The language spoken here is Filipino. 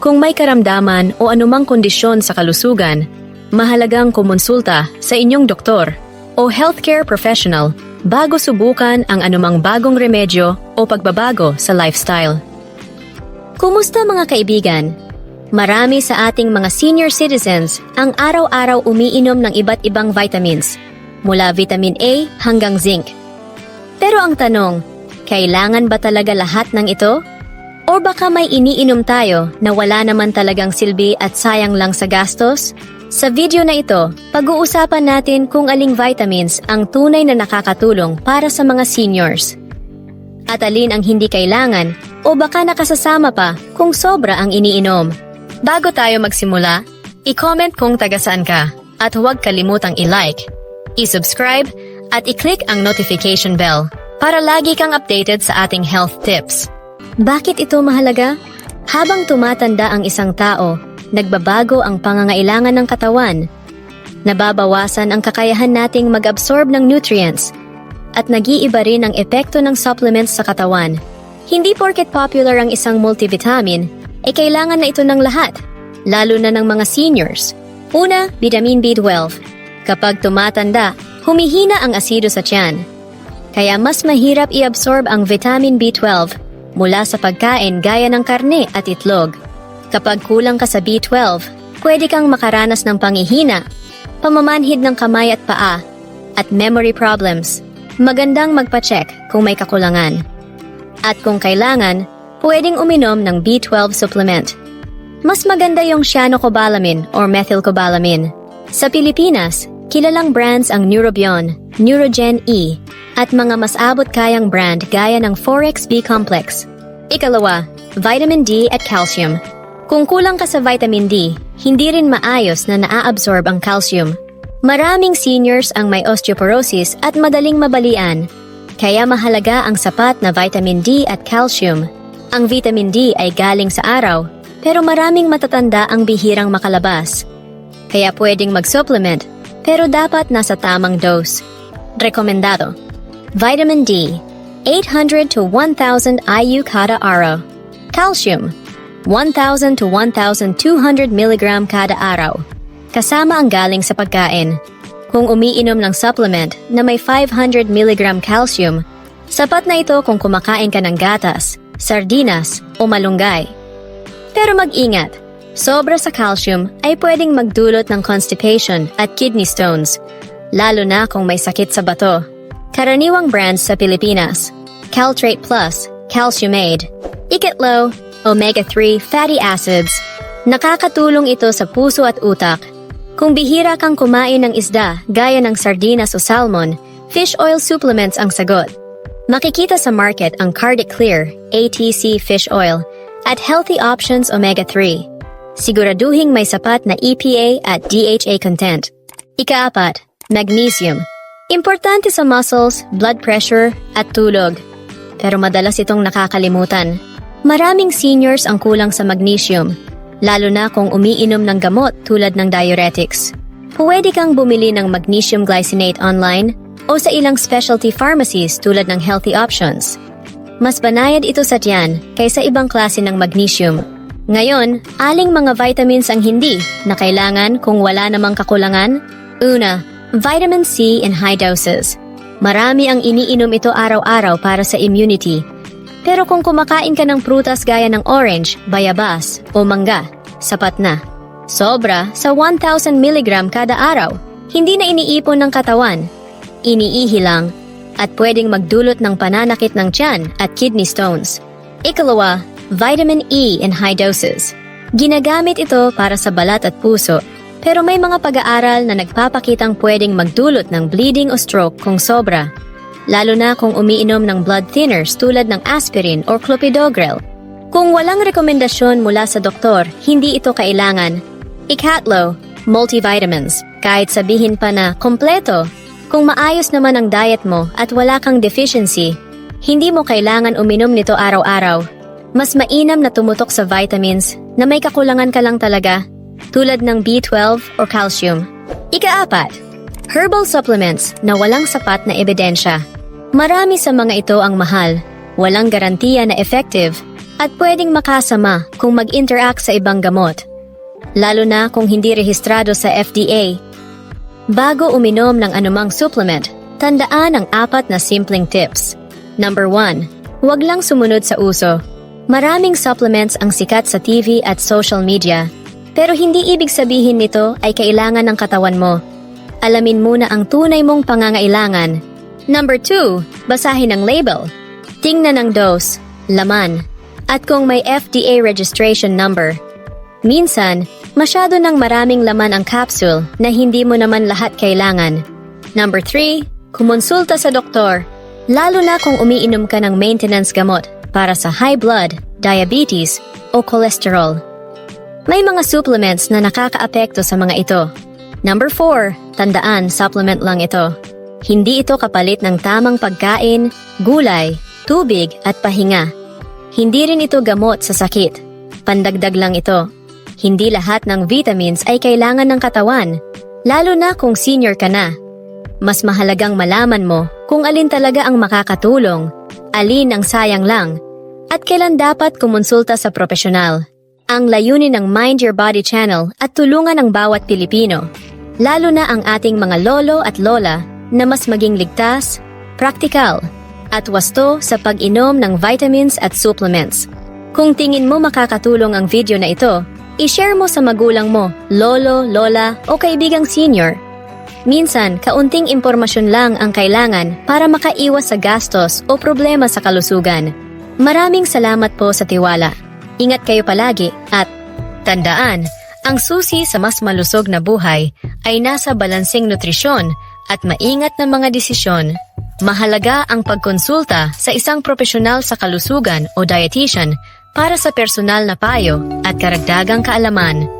Kung may karamdaman o anumang kondisyon sa kalusugan, mahalagang kumonsulta sa inyong doktor o healthcare professional bago subukan ang anumang bagong remedyo o pagbabago sa lifestyle. Kumusta mga kaibigan? Marami sa ating mga senior citizens ang araw-araw umiinom ng iba't ibang vitamins, mula vitamin A hanggang zinc. Pero ang tanong, kailangan ba talaga lahat ng ito? O baka may iniinom tayo na wala naman talagang silbi at sayang lang sa gastos? Sa video na ito, pag-uusapan natin kung aling vitamins ang tunay na nakakatulong para sa mga seniors. At alin ang hindi kailangan o baka nakasasama pa kung sobra ang iniinom. Bago tayo magsimula, i-comment kung taga saan ka at huwag kalimutang i-like, i-subscribe at i-click ang notification bell para lagi kang updated sa ating health tips. Bakit ito mahalaga? Habang tumatanda ang isang tao, nagbabago ang pangangailangan ng katawan. Nababawasan ang kakayahan nating mag-absorb ng nutrients at nag-iiba rin ang epekto ng supplements sa katawan. Hindi porket popular ang isang multivitamin, eh kailangan na ito ng lahat, lalo na ng mga seniors. Una, vitamin B12. Kapag tumatanda, humihina ang asido sa tiyan. Kaya mas mahirap i-absorb ang vitamin B12 mula sa pagkain gaya ng karne at itlog. Kapag kulang ka sa B12, pwede kang makaranas ng pangihina, pamamanhid ng kamay at paa, at memory problems. Magandang magpa-check kung may kakulangan. At kung kailangan, pwedeng uminom ng B12 supplement. Mas maganda yung cyanocobalamin or methylcobalamin. Sa Pilipinas, kilalang brands ang Neurobion, Neurogen E, at mga mas abot kayang brand gaya ng Forex B Complex. Ikalawa, vitamin D at calcium. Kung kulang ka sa vitamin D, hindi rin maayos na naa-absorb ang calcium. Maraming seniors ang may osteoporosis at madaling mabalian, kaya mahalaga ang sapat na vitamin D at calcium. Ang vitamin D ay galing sa araw, pero maraming matatanda ang bihirang makalabas. Kaya pwedeng mag-supplement, pero dapat nasa tamang dose. Rekomendado. Vitamin D, 800 to 1,000 IU kada araw. Calcium, 1,000 to 1,200 mg kada araw. Kasama ang galing sa pagkain. Kung umiinom ng supplement na may 500 mg calcium, sapat na ito kung kumakain ka ng gatas, sardinas o malunggay. Pero mag-ingat, sobra sa calcium ay pwedeng magdulot ng constipation at kidney stones, lalo na kung may sakit sa bato. Karaniwang brands sa Pilipinas, Caltrate Plus, Calciumade, Ikitlo, Omega-3 fatty acids. Nakakatulong ito sa puso at utak. Kung bihira kang kumain ng isda gaya ng sardinas o salmon, fish oil supplements ang sagot. Makikita sa market ang Cardiac Clear, ATC fish oil, at Healthy Options Omega-3. Siguraduhing may sapat na EPA at DHA content. Ikaapat, magnesium. Importante sa muscles, blood pressure, at tulog. Pero madalas itong nakakalimutan. Maraming seniors ang kulang sa magnesium, lalo na kung umiinom ng gamot tulad ng diuretics. Pwede kang bumili ng magnesium glycinate online o sa ilang specialty pharmacies tulad ng Healthy Options. Mas banayad ito sa tiyan kaysa ibang klase ng magnesium. Ngayon, aling mga vitamins ang hindi na kailangan kung wala namang kakulangan? Una, vitamin C in high doses. Marami ang iniinom ito araw-araw para sa immunity. Pero kung kumakain ka ng prutas gaya ng orange, bayabas o mangga, sapat na. Sobra sa 1,000 mg kada araw. Hindi na iniipon ng katawan. Iniihi lang at pwedeng magdulot ng pananakit ng tiyan at kidney stones. Ikalawa, vitamin E in high doses. Ginagamit ito para sa balat at puso, pero may mga pag-aaral na nagpapakitang pwedeng magdulot ng bleeding o stroke kung sobra, lalo na kung umiinom ng blood thinners tulad ng aspirin or clopidogrel. Kung walang rekomendasyon mula sa doktor, hindi ito kailangan. Ikatlo, multivitamins. Kahit sabihin pa na kompleto, kung maayos naman ang diet mo at wala kang deficiency, hindi mo kailangan uminom nito araw-araw. Mas mainam na tumutok sa vitamins na may kakulangan ka lang talaga, tulad ng B12 o calcium. Ikaapat, herbal supplements na walang sapat na ebidensya. Marami sa mga ito ang mahal, walang garantiya na effective, at pwedeng makasama kung mag-interact sa ibang gamot. Lalo na kung hindi rehistrado sa FDA. Bago uminom ng anumang supplement, tandaan ang apat na simpleng tips. Number 1. Huwag lang sumunod sa uso. Maraming supplements ang sikat sa TV at social media, pero hindi ibig sabihin nito ay kailangan ng katawan mo. Alamin muna ang tunay mong pangangailangan. Number 2. Basahin ang label. Tingnan ang dose, laman, at kung may FDA registration number. Minsan, masyado ng maraming laman ang capsule na hindi mo naman lahat kailangan. Number 3. Kumonsulta sa doktor, lalo na kung umiinom ka ng maintenance gamot para sa high blood, diabetes, o cholesterol. May mga supplements na nakakaapekto sa mga ito. Number 4. Tandaan, supplement lang ito. Hindi ito kapalit ng tamang pagkain, gulay, tubig at pahinga. Hindi rin ito gamot sa sakit. Pandagdag lang ito. Hindi lahat ng vitamins ay kailangan ng katawan, lalo na kung senior ka na. Mas mahalagang malaman mo kung alin talaga ang makakatulong, alin ang sayang lang, at kailan dapat kumonsulta sa profesional. Ang layunin ng Mind Your Body Channel at tulungan ang bawat Pilipino, lalo na ang ating mga lolo at lola na mas maging ligtas, praktikal, at wasto sa pag-inom ng vitamins at supplements. Kung tingin mo makakatulong ang video na ito, i-share mo sa magulang mo, lolo, lola o kaibigang senior. Minsan, kaunting impormasyon lang ang kailangan para makaiwas sa gastos o problema sa kalusugan. Maraming salamat po sa tiwala. Ingat kayo palagi at tandaan, ang susi sa mas malusog na buhay ay nasa balanseng nutrisyon at maingat na mga desisyon. Mahalaga ang pagkonsulta sa isang profesional sa kalusugan o dietitian para sa personal na payo at karagdagang kaalaman.